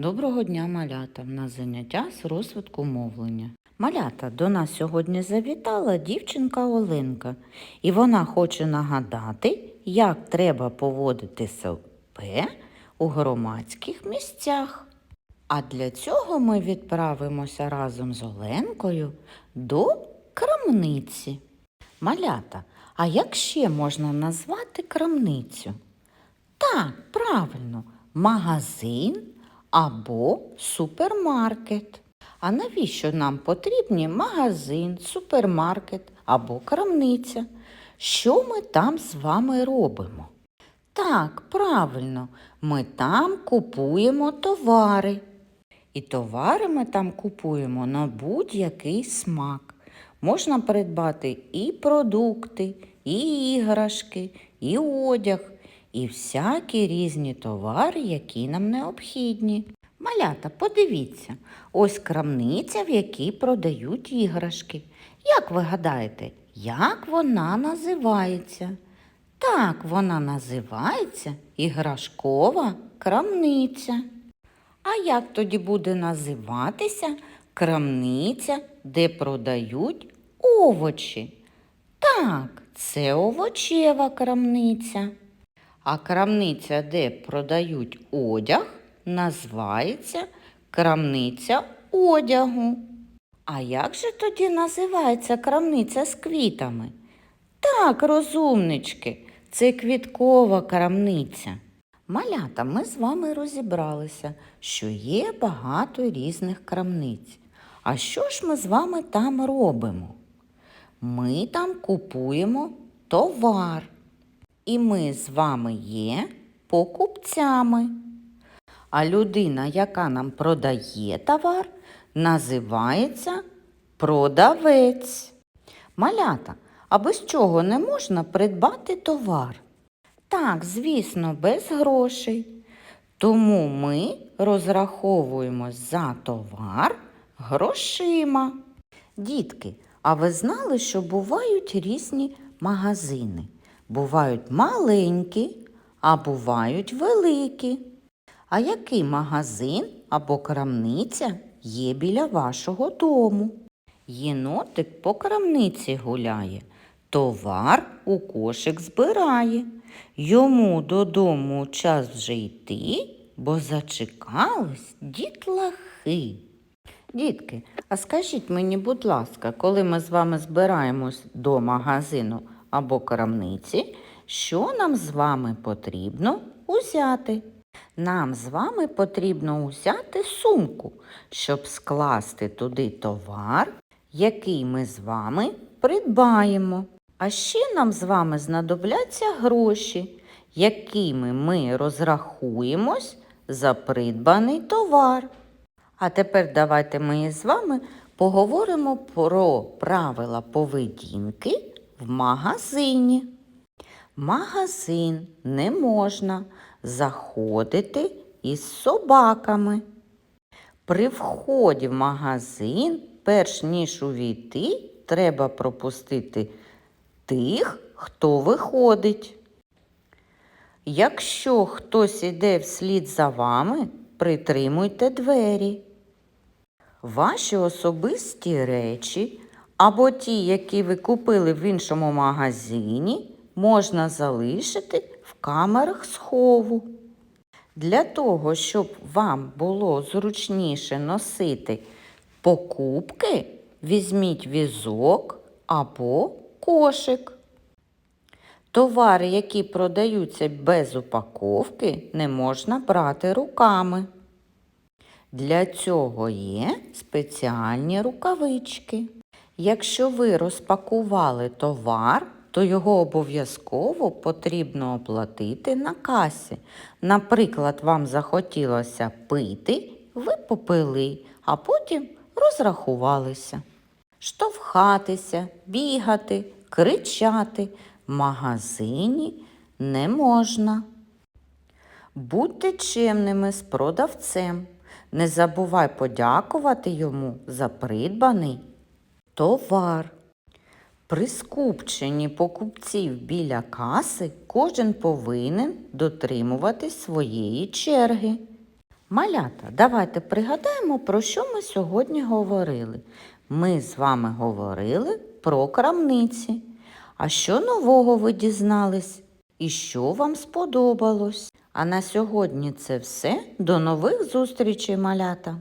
Доброго дня, малята! На заняття з розвитку мовлення. Малята, до нас сьогодні завітала дівчинка Оленка, і вона хоче нагадати, як треба поводити себе у громадських місцях. А для цього ми відправимося разом з Оленкою до крамниці. Малята, а як ще можна назвати крамницю? Так, правильно, магазин або супермаркет. А навіщо нам потрібні магазин, супермаркет або крамниця? Що ми там з вами робимо? Так, правильно, ми там купуємо товари. І товари ми там купуємо на будь-який смак. Можна придбати і продукти, і іграшки, і одяг, і всякі різні товари, які нам необхідні. Малята, подивіться, ось крамниця, в якій продають іграшки. Як ви гадаєте, як вона називається? Так, вона називається іграшкова крамниця. А як тоді буде називатися крамниця, де продають овочі? Так, це овочева крамниця. А крамниця, де продають одяг, називається крамниця одягу. А як же тоді називається крамниця з квітами? Так, розумнички, це квіткова крамниця. Малята, ми з вами розібралися, що є багато різних крамниць. А що ж ми з вами там робимо? Ми там купуємо товар. І ми з вами є покупцями. А людина, яка нам продає товар, називається продавець. Малята, а без чого не можна придбати товар? Так, звісно, без грошей. Тому ми розраховуємо за товар грошима. Дітки, а ви знали, що бувають різні магазини? Бувають маленькі, а бувають великі. А який магазин або крамниця є біля вашого дому? Єнотик по крамниці гуляє, товар у кошик збирає. Йому додому час вже йти, бо зачекались дітлахи. Дітки, а скажіть мені, будь ласка, коли ми з вами збираємось до магазину або крамниці, що нам з вами потрібно узяти? Нам з вами потрібно узяти сумку, щоб скласти туди товар, який ми з вами придбаємо. А ще нам з вами знадобляться гроші, якими ми розрахуємось за придбаний товар. А тепер давайте ми з вами поговоримо про правила поведінки в магазині. Магазин не можна заходити із собаками. При вході в магазин, перш ніж увійти, треба пропустити тих, хто виходить. Якщо хтось іде вслід за вами, притримуйте двері. Ваші особисті речі або ті, які ви купили в іншому магазині, можна залишити в камерах схову. Для того, щоб вам було зручніше носити покупки, візьміть візок або кошик. Товари, які продаються без упаковки, не можна брати руками. Для цього є спеціальні рукавички. Якщо ви розпакували товар, то його обов'язково потрібно оплатити на касі. Наприклад, вам захотілося пити, ви попили, а потім розрахувалися. Штовхатися, бігати, кричати в магазині не можна. Будьте чемними з продавцем. Не забувай подякувати йому за придбаний товар. При скупченні покупців біля каси кожен повинен дотримуватись своєї черги. Малята, давайте пригадаємо, про що ми сьогодні говорили. Ми з вами говорили про крамниці. А що нового ви дізнались? І що вам сподобалось? А на сьогодні це все. До нових зустрічей, малята!